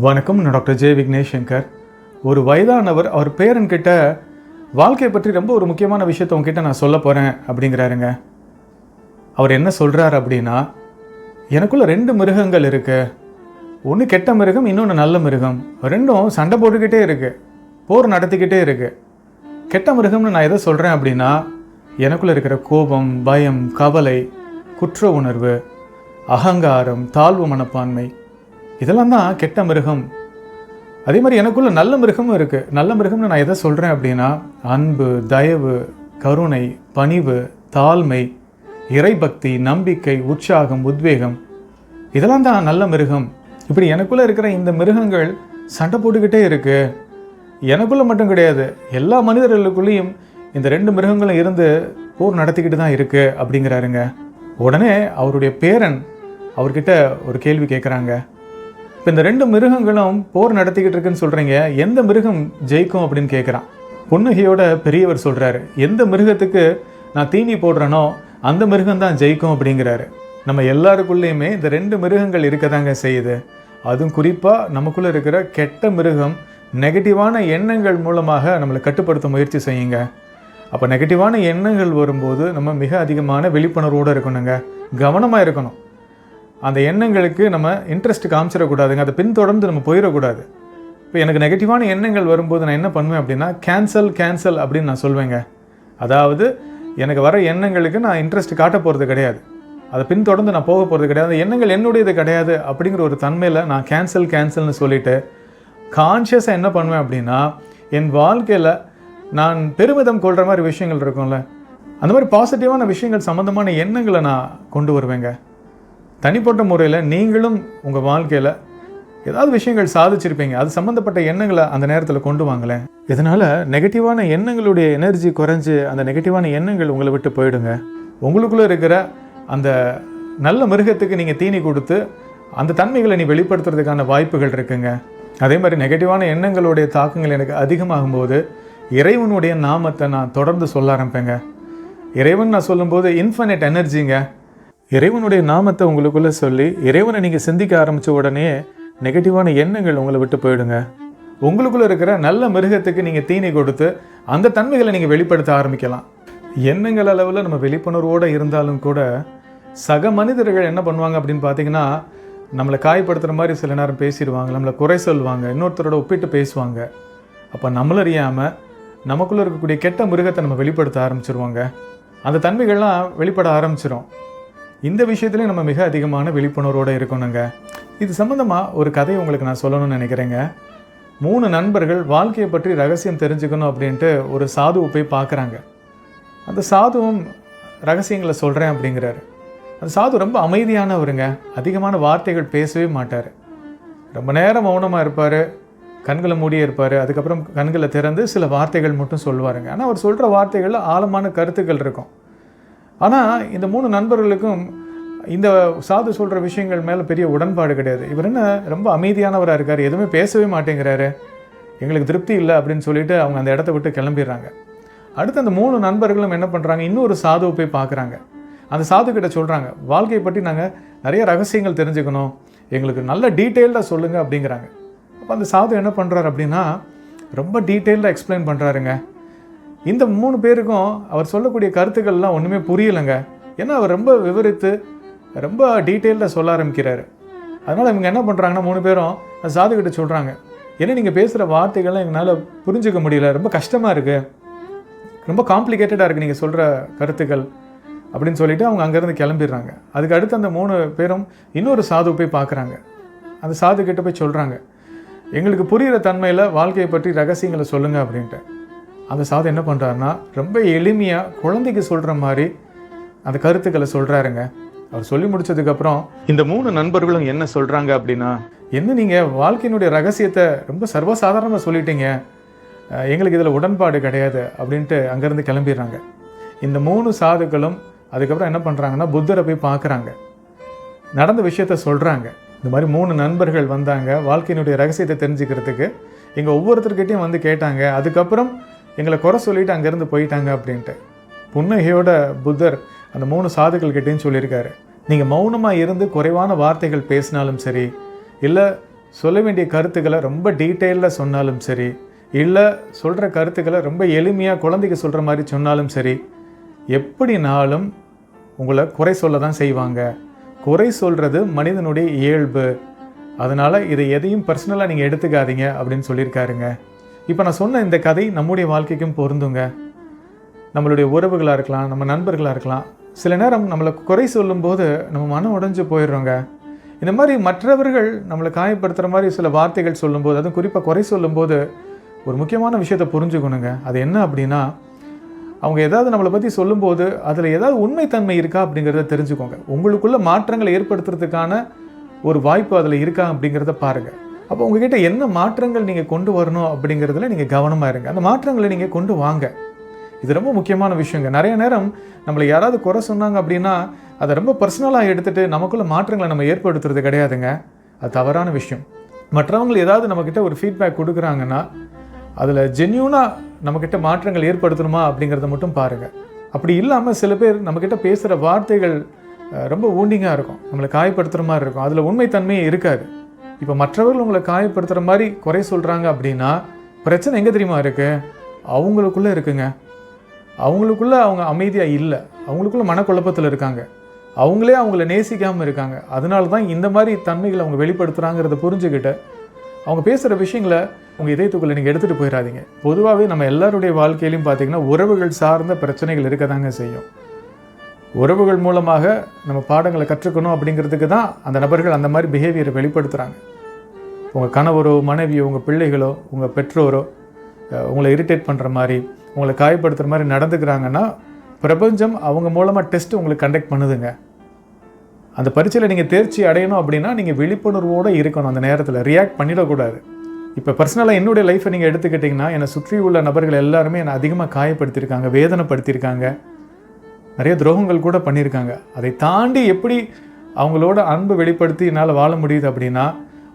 வணக்கம் நான் doctor J Vignesh Shankar ஒரு வயதானவர் அவர் பேரன்கிட்ட வாழ்க்கையை பற்றி ரொம்ப ஒரு முக்கியமான விஷயத்தை உங்ககிட்ட நான் சொல்ல போகிறேன் அப்படிங்கிறாருங்க. அவர் என்ன சொல்கிறார் அப்படின்னா எனக்குள்ள ரெண்டு மிருகங்கள் இருக்கு. ஒன்று கெட்ட மிருகம் இன்னொன்று நல்ல மிருகம். ரெண்டும் சண்டை போட்டுக்கிட்டே இருக்குது போர் நடத்திக்கிட்டே இருக்குது கெட்ட மிருகம்னு நான் எதை சொல்கிறேன் அப்படின்னா எனக்குள்ள இருக்கிற கோபம் பயம் கவலை குற்ற உணர்வு அகங்காரம் தாழ்வு மனப்பான்மை இதெல்லாம் தான் கெட்ட மிருகம். அதே மாதிரி எனக்குள்ள நல்ல மிருகமும் இருக்குது நல்ல மிருகம்னு நான் எதை சொல்கிறேன் அப்படின்னா அன்பு தயவு கருணை பணிவு தாழ்மை இறைபக்தி நம்பிக்கை உற்சாகம் உத்வேகம் இதெல்லாம் தான் நல்ல மிருகம். இப்படி எனக்குள்ளே இருக்கிற இந்த மிருகங்கள் சண்டை போட்டுக்கிட்டே இருக்குது எனக்குள்ளே மட்டும் கிடையாது எல்லா மனிதர்களுக்குள்ளேயும் இந்த ரெண்டு மிருகங்களும் இருந்து போர் நடத்திக்கிட்டு தான் இருக்குது அப்படிங்கிறாருங்க. உடனே அவருடைய பேரன் அவர்கிட்ட ஒரு கேள்வி கேட்குறாங்க இப்போ இந்த ரெண்டு மிருகங்களும் போர் நடத்திக்கிட்டு இருக்குன்னு சொல்கிறீங்க எந்த மிருகம் ஜெயிக்கும் அப்படின்னு கேட்குறான் புன்னகையோட பெரியவர் சொல்கிறாரு எந்த மிருகத்துக்கு நான் தீனி போடுறேனோ அந்த மிருகம் தான் ஜெயிக்கும் அப்படிங்கிறாரு. நம்ம எல்லாருக்குள்ளேயுமே இந்த ரெண்டு மிருகங்கள் இருக்க தாங்க செய்யுது. அதுவும் குறிப்பாக நமக்குள்ளே இருக்கிற கெட்ட மிருகம் நெகட்டிவான எண்ணங்கள் மூலமாக நம்மளை கட்டுப்படுத்த முயற்சி செய்யுங்க. அப்போ நெகட்டிவான எண்ணங்கள் வரும்போது நம்ம மிக அதிகமான விழிப்புணர்வோடு இருக்கணுங்க. கவனமாக இருக்கணும். அந்த எண்ணங்களுக்கு நம்ம இன்ட்ரெஸ்ட் காமிச்சிடக்கூடாதுங்க. அதை பின்தொடர்ந்து நம்ம போயிடக்கூடாது. இப்போ எனக்கு நெகட்டிவான எண்ணங்கள் வரும்போது நான் என்ன பண்ணுவேன் அப்படின்னா கேன்சல் கேன்சல் அப்படின்னு நான் சொல்வேங்க. அதாவது எனக்கு வர எண்ணங்களுக்கு நான் இன்ட்ரெஸ்ட் காட்ட போகிறது கிடையாது. அதை பின்தொடர்ந்து நான் போக போகிறது கிடையாது. அந்த எண்ணங்கள் என்னுடையது கிடையாது அப்படிங்கிற ஒரு தன்மையில் நான் கேன்சல் கேன்சல்னு சொல்லிட்டு கான்ஷியஸாக என்ன பண்ணுவேன் அப்படின்னா என் வாழ்க்கையில் நான் பெருமிதம் கொள்கிற மாதிரி விஷயங்கள் இருக்கும்ல. அந்த மாதிரி பாசிட்டிவான விஷயங்கள் சம்மந்தமான எண்ணங்களை நான் கொண்டு வருவேங்க. தனிப்பட்ட முறையில் நீங்களும் உங்கள் வாழ்க்கையில் ஏதாவது விஷயங்கள் சாதிச்சிருப்பீங்க. அது சம்மந்தப்பட்ட எண்ணங்களை அந்த நேரத்தில் கொண்டு வாங்களேன். இதனால் நெகட்டிவான எண்ணங்களுடைய எனர்ஜி குறைஞ்சி அந்த நெகட்டிவான எண்ணங்கள் உங்களை விட்டு போயிடுங்க. உங்களுக்குள்ளே இருக்கிற அந்த நல்ல மிருகத்துக்கு நீங்கள் தீனி கொடுத்து அந்த தன்மைகளை நீ வெளிப்படுத்துறதுக்கான வாய்ப்புகள் இருக்குங்க. அதே மாதிரி நெகட்டிவான எண்ணங்களுடைய தாக்கங்கள் எனக்கு அதிகமாகும்போது இறைவனுடைய நாமத்தை நான் தொடர்ந்து சொல்ல ஆரம்பிப்பேங்க. இறைவன் நான் சொல்லும்போது இன்ஃபைனைட் எனர்ஜிங்க இறைவனுடைய நாமத்தை உங்களுக்குள்ளே சொல்லி இறைவனை நீங்கள் சிந்திக்க ஆரம்பித்த உடனே நெகட்டிவான எண்ணங்கள் உங்களை விட்டு போயிடுங்க. உங்களுக்குள்ளே இருக்கிற நல்ல மிருகத்துக்கு நீங்கள் தீனி கொடுத்து அந்த தன்மைகளை நீங்கள் வெளிப்படுத்த ஆரம்பிக்கலாம். எண்ணங்கள் அளவில் நம்ம விழிப்புணர்வோடு இருந்தாலும் கூட சக மனிதர்கள் என்ன பண்ணுவாங்க அப்படின்னு பார்த்தீங்கன்னா நம்மளை காயப்படுத்துகிற மாதிரி சில நேரம் பேசிடுவாங்க நம்மளை குறை சொல்லுவாங்க இன்னொருத்தரோட ஒப்பிட்டு பேசுவாங்க. அப்போ நம்மளறியாமல் நமக்குள்ளே இருக்கக்கூடிய கெட்ட மிருகத்தை நம்ம வெளிப்படுத்த ஆரம்பிச்சிருவாங்க. அந்த தன்மைகள்லாம் வெளிப்பட ஆரம்பிச்சிடும் இந்த விஷயத்துலையும் நம்ம மிக அதிகமான விழிப்புணர்வோடு இருக்கணுங்க. இது சம்மந்தமாக ஒரு கதையை உங்களுக்கு நான் சொல்லணும்னு நினைக்கிறேங்க. மூணு நண்பர்கள் வாழ்க்கையை பற்றி ரகசியம் தெரிஞ்சுக்கணும் அப்படின்ட்டு ஒரு சாதுவை போய் பார்க்குறாங்க. அந்த சாதுவும் ரகசியங்களை சொல்கிறேன் அப்படிங்கிறாரு. அந்த சாது ரொம்ப அமைதியானவருங்க. அதிகமான வார்த்தைகள் பேசவே மாட்டார். ரொம்ப நேரம் மௌனமாக இருப்பார். கண்களை மூடியே இருப்பார். அதுக்கப்புறம் கண்களை திறந்து சில வார்த்தைகள் மட்டும் சொல்லுவாருங்க. ஆனால் அவர் சொல்கிற வார்த்தைகளில் ஆழமான கருத்துக்கள் இருக்கும். ஆனால் இந்த மூணு நண்பர்களுக்கும் இந்த சாது சொல்கிற விஷயங்கள் மேலே பெரிய உடன்பாடு கிடையாது. இவர் என்ன ரொம்ப அமைதியானவராக இருக்கார் எதுவுமே பேசவே மாட்டேங்கிறாரு எங்களுக்கு திருப்தி இல்லை அப்படின்னு சொல்லிட்டு அவங்க அந்த இடத்த விட்டு கிளம்பிடுறாங்க. அடுத்து அந்த மூணு நண்பர்களும் என்ன பண்ணுறாங்க இன்னொரு சாதுவை போய் பார்க்குறாங்க. அந்த சாது கிட்ட சொல்கிறாங்க வாழ்க்கையை பற்றி நாங்கள் நிறைய ரகசியங்கள் தெரிஞ்சுக்கணும் எங்களுக்கு நல்ல டீட்டெயில்டாக சொல்லுங்கள் அப்படிங்கிறாங்க. அப்போ அந்த சாது என்ன பண்ணுறாரு அப்படின்னா ரொம்ப டீட்டெயில்டாக எக்ஸ்பிளைன் பண்ணுறாருங்க இந்த மூணு பேருக்கும் அவர் சொல்லக்கூடிய கருத்துக்கள்லாம் ஒன்றுமே புரியலைங்க. ஏன்னா அவர் ரொம்ப விவரித்து ரொம்ப டீட்டெயிலில் சொல்ல ஆரம்பிக்கிறாரு. அதனால் இவங்க என்ன பண்ணுறாங்கன்னா மூணு பேரும் அந்த சாது கிட்ட சொல்கிறாங்க ஏன்னா நீங்கள் பேசுகிற வார்த்தைகள்லாம் எங்களால் புரிஞ்சுக்க முடியல. ரொம்ப கஷ்டமாக இருக்குது ரொம்ப காம்ப்ளிகேட்டடாக இருக்குது நீங்கள் சொல்கிற கருத்துக்கள். அப்படின்னு சொல்லிவிட்டு அவங்க அங்கேருந்து கிளம்பிடுறாங்க. அதுக்கு அடுத்து அந்த மூணு பேரும் இன்னொரு சாது போய் பார்க்குறாங்க அந்த சாது கிட்ட போய் சொல்கிறாங்க எங்களுக்கு புரிகிற தன்மையில் வாழ்க்கையை பற்றி ரகசியங்களை சொல்லுங்கள் அப்படின்ட்டு. அந்த சாது என்ன பண்ணுறாருன்னா ரொம்ப எளிமையாக குழந்தைக்கு சொல்கிற மாதிரி அந்த கருத்துக்களை சொல்கிறாருங்க அவர் சொல்லி முடிச்சதுக்கப்புறம் இந்த மூணு நண்பர்களும் என்ன சொல்கிறாங்க அப்படின்னா என்ன நீங்கள் வாழ்க்கையினுடைய ரகசியத்தை ரொம்ப சர்வசாதாரணமாக சொல்லிட்டீங்க. எங்களுக்கு இதில் உடன்பாடு கிடையாது அப்படின்ட்டு அங்கேருந்து கிளம்பிடுறாங்க. இந்த மூணு சாதுக்களும் அதுக்கப்புறம் என்ன பண்ணுறாங்கன்னா புத்தரை போய் பார்க்குறாங்க. நடந்த விஷயத்த சொல்கிறாங்க இந்த மாதிரி மூணு நண்பர்கள் வந்தாங்க. வாழ்க்கையினுடைய ரகசியத்தை தெரிஞ்சுக்கிறதுக்கு. எங்கள் ஒவ்வொருத்தர்கிட்டையும் வந்து கேட்டாங்க. அதுக்கப்புறம் எங்களை குறை சொல்லிட்டு அங்கேருந்து போயிட்டாங்க அப்படின்ட்டு. புன்னகையோட புத்தர் அந்த மூணு சாதுக்கள்கிட்டையும் சொல்லியிருக்காரு. நீங்கள் மௌனமாக இருந்து குறைவான வார்த்தைகள் பேசினாலும் சரி இல்லை சொல்ல வேண்டிய கருத்துக்களை ரொம்ப டீட்டெயிலில் சொன்னாலும் சரி இல்லை சொல்கிற கருத்துக்களை ரொம்ப எளிமையாக குழந்தைக்கு சொல்கிற மாதிரி சொன்னாலும் சரி எப்படினாலும் உங்களை குறை சொல்ல தான் செய்வாங்க. குறை சொல்கிறது மனிதனுடைய இயல்பு. அதனால் இதை எதையும் பர்சனலாக நீங்கள் எடுத்துக்காதீங்க அப்படின்னு சொல்லியிருக்காருங்க. இப்போ நான் சொன்ன இந்த கதை நம்முடைய வாழ்க்கைக்கும் பொருந்துங்க. நம்மளுடைய உறவுகளாக இருக்கலாம் நம்ம நண்பர்களாக இருக்கலாம். சில நேரம் நம்மளை குறை சொல்லும்போது நம்ம மனம் உடஞ்சு போயிடுறோங்க. இந்த மாதிரி மற்றவர்கள் நம்மளை காயப்படுத்துகிற மாதிரி சில வார்த்தைகள் சொல்லும்போது அதுவும் குறிப்பாக குறை சொல்லும்போது ஒரு முக்கியமான விஷயத்தை புரிஞ்சுக்கணுங்க. அது என்ன அப்படின்னா அவங்க ஏதாவது நம்மளை பற்றி சொல்லும்போது அதில் ஏதாவது உண்மைத்தன்மை இருக்கா அப்படிங்கிறத தெரிஞ்சுக்கோங்க. உங்களுக்குள்ள மாற்றங்களை ஏற்படுத்துறதுக்கான ஒரு வாய்ப்பு அதில் இருக்கா அப்படிங்கிறத பாருங்கள் அப்போ உங்ககிட்ட என்ன மாற்றங்கள் நீங்கள் கொண்டு வரணும் அப்படிங்கிறதுல நீங்கள் கவனமாக இருங்க. அந்த மாற்றங்களை நீங்கள் கொண்டு வாங்க. இது ரொம்ப முக்கியமான விஷயங்க. நிறைய நேரம் நம்மளை யாராவது குறை சொன்னாங்க அப்படின்னா அதை ரொம்ப பர்சனலாக எடுத்துகிட்டு நமக்குள்ள மாற்றங்களை நம்ம ஏற்படுத்துறது கிடையாதுங்க. அது தவறான விஷயம். மற்றவங்க ஏதாவது நம்மக்கிட்ட ஒரு ஃபீட்பேக் கொடுக்குறாங்கன்னா அதில் ஜென்யூனாக நம்மக்கிட்ட மாற்றங்கள் ஏற்படுத்தணுமா அப்படிங்கிறத மட்டும் பாருங்கள் அப்படி இல்லாமல் சில பேர் நம்மக்கிட்ட பேசுகிற வார்த்தைகள் ரொம்ப ஊண்டிங்காக இருக்கும். நம்மளை காயப்படுத்துகிற மாதிரி இருக்கும். அதில் உண்மைத்தன்மையே இருக்காது. இப்போ மற்றவர்கள் உங்களை காயப்படுத்துகிற மாதிரி குறை சொல்கிறாங்க அப்படின்னா பிரச்சனை எங்கே தெரியுமா இருக்குது அவங்களுக்குள்ளே இருக்குங்க. அவங்களுக்குள்ளே அவங்க அமைதியாக இல்லை. அவங்களுக்குள்ள மனக்குழப்பத்தில் இருக்காங்க. அவங்களே அவங்கள நேசிக்காமல் இருக்காங்க. அதனால தான் இந்த மாதிரி தன்மைகளை அவங்க வெளிப்படுத்துகிறாங்கிறத புரிஞ்சுக்கிட்டு அவங்க பேசுகிற விஷயங்களை உங்கள் இதயத்துக்குள்ளே நீங்கள் எடுத்துகிட்டு போயிடாதீங்க. பொதுவாகவே நம்ம எல்லாருடைய வாழ்க்கையிலையும் பார்த்திங்கன்னா உறவுகள் சார்ந்த பிரச்சனைகள் இருக்க தாங்க செய்யும். உறவுகள் மூலமாக நம்ம பாடங்களை கற்றுக்கணும் அப்படிங்கிறதுக்கு தான் அந்த நபர்கள் அந்த மாதிரி பிஹேவியரை வெளிப்படுத்துகிறாங்க உங்கள் கணவரோ மனைவியோ உங்கள் பிள்ளைகளோ உங்கள் பெற்றோரோ உங்களை இரிட்டேட் பண்ணுற மாதிரி உங்களை காயப்படுத்துகிற மாதிரி நடந்துக்கிறாங்கன்னா பிரபஞ்சம் அவங்க மூலமாக டெஸ்ட் உங்களுக்கு கண்டக்ட் பண்ணுதுங்க. அந்த பரீட்சையில் நீங்கள் தேர்ச்சி அடையணும் அப்படின்னா நீங்கள் விழிப்புணர்வோடு இருக்கணும். அந்த நேரத்தில் ரியாக்ட் பண்ணிடக்கூடாது. இப்போ பர்சனலாக என்னுடைய லைஃப்பை நீங்கள் எடுத்துக்கிட்டிங்கன்னா என்னை சுற்றி உள்ள நபர்கள் எல்லாருமே என்னை அதிகமாக காயப்படுத்தியிருக்காங்க வேதனைப்படுத்தியிருக்காங்க நிறைய துரோகங்கள் கூட பண்ணியிருக்காங்க அதை தாண்டி எப்படி அவங்களோட அன்பு வெளிப்படுத்தி என்னால் வாழ முடியுது அப்படின்னா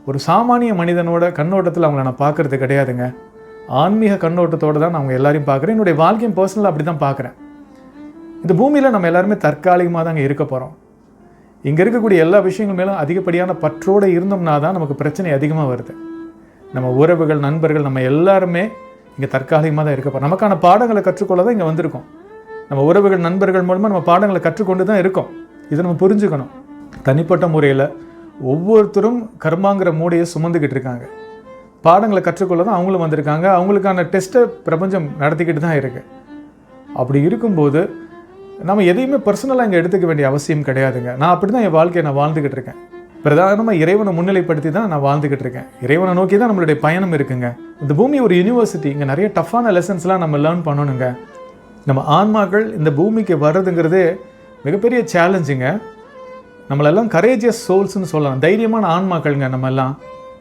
ஒரு சாமானிய மனிதனோட கண்ணோட்டத்தில் அவங்கள நான் பார்க்கறது கிடையாதுங்க. ஆன்மீக கண்ணோட்டத்தோடு தான் நான் அவங்க எல்லாரையும் பார்க்குறேன். என்னுடைய வாழ்க்கையும் பர்சனலாக அப்படி தான் பார்க்குறேன். இந்த பூமியில் நம்ம எல்லாருமே தற்காலிகமாக தாங்க இருக்க போகிறோம் இங்கே இருக்கக்கூடிய எல்லா விஷயங்கள் மேலும் அதிகப்படியான பற்றோடு இருந்தோம்னா தான் நமக்கு பிரச்சனை அதிகமாக வருது. நம்ம உறவுகள் நண்பர்கள் நம்ம எல்லாருமே இங்கே தற்காலிகமாக தான் இருக்க போகிறோம் நமக்கான பாடங்களை கற்றுக்கொள்ள தான் இங்கே வந்திருக்கோம். நம்ம உறவுகள் நண்பர்கள் மூலமாக நம்ம பாடங்களை கற்றுக்கொண்டு தான் இருக்கோம். இதை நம்ம புரிஞ்சுக்கணும். தனிப்பட்ட முறையில் ஒவ்வொருத்தரும் கர்மாங்கிற மூடையை சுமந்துக்கிட்டு இருக்காங்க. பாடங்களை கற்றுக்கொள்ள தான் அவங்களும் வந்திருக்காங்க. அவங்களுக்கான டெஸ்ட்டை பிரபஞ்சம் நடத்திக்கிட்டு தான் இருக்குது அப்படி இருக்கும்போது நம்ம எதையுமே பர்சனலாக இங்கே எடுத்துக்க வேண்டிய அவசியம் கிடையாதுங்க. நான் அப்படி தான் என் வாழ்க்கையை நான் வாழ்ந்துக்கிட்டு இருக்கேன். பிரதானமாக இறைவனை முன்னிலைப்படுத்தி தான் நான் வாழ்ந்துக்கிட்டு இருக்கேன். இறைவனை நோக்கி தான் நம்மளுடைய பயணம் இருக்குங்க. இந்த பூமி ஒரு யூனிவர்சிட்டி இங்கே நிறைய டஃப்பான லெசன்ஸ்லாம் நம்ம லேர்ன் பண்ணணுங்க. நம்ம ஆன்மாக்கள் இந்த பூமிக்கு வர்றதுங்கிறதே மிகப்பெரிய சேலஞ்சுங்க நம்மளெல்லாம் கரேஜியஸ் சோல்ஸ்னு சொல்லலாம். தைரியமான ஆன்மாக்கள்ங்க நம்ம எல்லாம்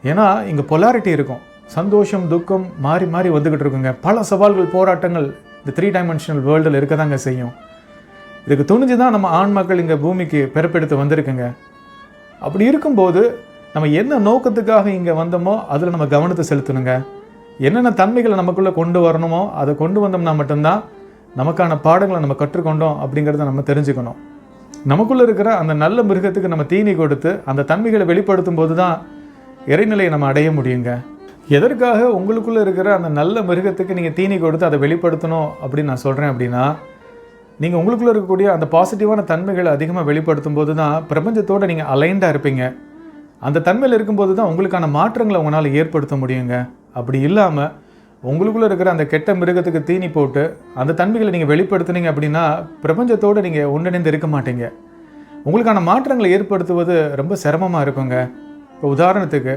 ஏன்னா இங்கே பொலாரிட்டி இருக்கும். சந்தோஷம் துக்கம் மாறி மாறி வந்துக்கிட்டு இருக்குங்க. பல சவால்கள் போராட்டங்கள் இந்த த்ரீ டைமென்ஷனல் வேர்ல்டில் இருக்க தாங்க செய்யும். இதுக்கு துணிஞ்சு தான் நம்ம ஆன்மாக்கள் இங்கே பூமிக்கு பிறப்பெடுத்து வந்திருக்குங்க. அப்படி இருக்கும்போது நம்ம என்ன நோக்கத்துக்காக இங்கே வந்தோமோ அதில் நம்ம கவனத்தை செலுத்தணுங்க. என்னென்ன தன்மைகளை நமக்குள்ளே கொண்டு வரணுமோ அதை கொண்டு வந்தோம்னா மட்டும்தான் நமக்கான பாடங்களை நம்ம கற்றுக்கொண்டோம் அப்படிங்கிறத நம்ம தெரிஞ்சுக்கணும். நமக்குள்ளே இருக்கிற அந்த நல்ல மிருகத்துக்கு நம்ம தீனி கொடுத்து அந்த தன்மைகளை வெளிப்படுத்தும் போது தான் இறைநிலையை நம்ம அடைய முடியுங்க. எதற்காக உங்களுக்குள்ளே இருக்கிற அந்த நல்ல மிருகத்துக்கு நீங்கள் தீனி கொடுத்து அதை வெளிப்படுத்தணும் அப்படின்னு நான் சொல்கிறேன் அப்படின்னா நீங்கள் உங்களுக்குள்ளே இருக்கக்கூடிய அந்த பாசிட்டிவான தன்மைகளை அதிகமாக வெளிப்படுத்தும் போது தான் பிரபஞ்சத்தோடு நீங்கள் அலைண்டாக இருப்பீங்க. அந்த தன்மையில் இருக்கும்போது தான் உங்களுக்கான மாற்றங்களை உங்களால் ஏற்படுத்த முடியுங்க. அப்படி இல்லாமல் உங்களுக்குள்ளே இருக்கிற அந்த கெட்ட மிருகத்துக்கு தீனி போட்டு அந்த தன்மைகளை நீங்கள் வெளிப்படுத்துனீங்க அப்படின்னா பிரபஞ்சத்தோடு நீங்கள் ஒன்றிணைந்து இருக்க மாட்டீங்க. உங்களுக்கான மாற்றங்களை ஏற்படுத்துவது ரொம்ப சிரமமாக இருக்குங்க. இப்போ உதாரணத்துக்கு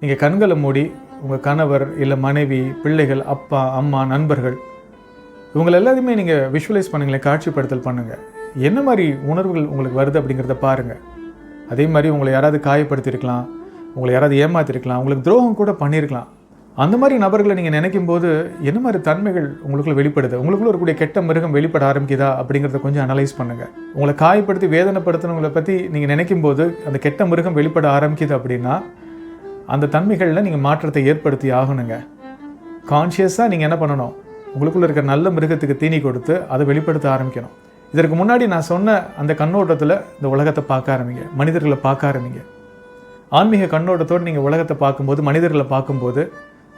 நீங்கள் கண்களை மூடி உங்கள் கணவர் இல்லை மனைவி பிள்ளைகள் அப்பா அம்மா நண்பர்கள் இவங்களை எல்லாத்தையுமே நீங்கள் விஷுவலைஸ் பண்ணுங்களேன் காட்சிப்படுத்தல் பண்ணுங்கள் என்ன மாதிரி உணர்வுகள் உங்களுக்கு வருது அப்படிங்கிறத பாருங்கள் அதே மாதிரி உங்களை யாராவது காயப்படுத்தியிருக்கலாம் உங்களை யாராவது ஏமாத்திருக்கலாம் உங்களுக்கு துரோகம் கூட பண்ணியிருக்கலாம். அந்த மாதிரி நபர்களை நீங்கள் நினைக்கும் போது என்ன மாதிரி தன்மைகள் உங்களுக்குள்ள வெளிப்படுது? உங்களுக்குள்ள இருக்கக்கூடிய கெட்ட மிருகம் வெளிப்பட ஆரம்பிக்குதா அப்படிங்கிறத கொஞ்சம் அனலைஸ் பண்ணுங்கள் உங்களை காயப்படுத்தி வேதனைப்படுத்தினவங்களை பற்றி நீங்கள் நினைக்கும் போது அந்த கெட்ட மிருகம் வெளிப்பட ஆரம்பிக்குது அப்படின்னா அந்த தன்மைகளில் நீங்கள் மாற்றத்தை ஏற்படுத்தி ஆகணுங்க. கான்ஷியஸாக நீங்கள் என்ன பண்ணணும்? உங்களுக்குள்ளே இருக்கிற நல்ல மிருகத்துக்கு தீனி கொடுத்து அதை வெளிப்படுத்த ஆரம்பிக்கணும். இதற்கு முன்னாடி நான் சொன்ன அந்த கண்ணோட்டத்தில் இந்த உலகத்தை பார்க்க ஆரம்பிங்க. மனிதர்களை பார்க்க ஆரம்பிங்க. ஆன்மீக கண்ணோட்டத்தோடு நீங்கள் உலகத்தை பார்க்கும்போது மனிதர்களை பார்க்கும்போது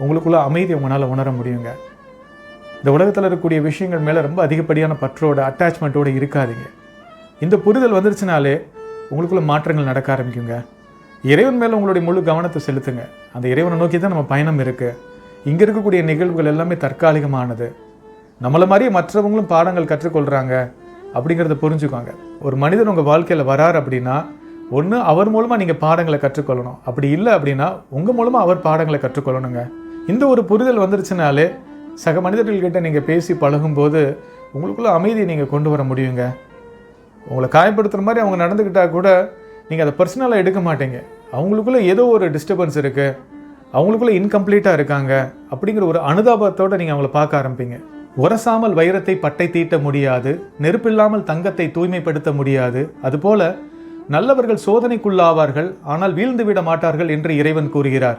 உங்களுக்குள்ள அமைதி உங்களால் உணர முடியுங்க. இந்த உலகத்தில் இருக்கக்கூடிய விஷயங்கள் மேலே ரொம்ப அதிகப்படியான பற்றோட அட்டாச்மெண்ட்டோடு இருக்காதிங்க. இந்த புரிதல் வந்துருச்சுனாலே உங்களுக்குள்ள மாற்றங்கள் நடக்க ஆரம்பிக்குங்க. இறைவன் மேலே உங்களுடைய முழு கவனத்தை செலுத்துங்க. அந்த இறைவனை நோக்கி தான் நம்ம பயணம் இருக்குது இங்கே இருக்கக்கூடிய நிகழ்வுகள் எல்லாமே தற்காலிகமானது. நம்மளை மாதிரியே மற்றவங்களும் பாடங்கள் கற்றுக்கொள்கிறாங்க அப்படிங்கிறத புரிஞ்சுக்கோங்க. ஒரு மனிதன் உங்கள் வாழ்க்கையில் வரார் அப்படின்னா ஒன்று அவர் மூலமாக நீங்கள் பாடங்களை கற்றுக்கொள்ளணும். அப்படி இல்லை அப்படின்னா உங்கள் மூலமாக அவர் பாடங்களை கற்றுக்கொள்ளணுங்க. இந்த ஒரு புரிதல் வந்துருச்சுனாலே சக மனிதர்கள்கிட்ட நீங்கள் பேசி பழகும்போது உங்களுக்குள்ள அமைதியை நீங்கள் கொண்டு வர முடியுங்க. உங்களை காயப்படுத்துகிற மாதிரி அவங்க நடந்துக்கிட்டால் கூட நீங்கள் அதை பர்சனலாக எடுக்க மாட்டீங்க. அவங்களுக்குள்ளே ஏதோ ஒரு டிஸ்டர்பன்ஸ் இருக்குது அவங்களுக்குள்ளே இன்கம்ப்ளீட்டாக இருக்காங்க அப்படிங்கிற ஒரு அனுதாபத்தோடு நீங்கள் அவங்கள பார்க்க ஆரம்பிப்பீங்க. உரசாமல் வைரத்தை பட்டை தீட்ட முடியாது. நெருப்பில்லாமல் தங்கத்தை தூய்மைப்படுத்த முடியாது. அதுபோல நல்லவர்கள் சோதனைக்குள்ளாவார்கள். ஆனால் வீழ்ந்து விட மாட்டார்கள் என்று இறைவன் கூறுகிறார்.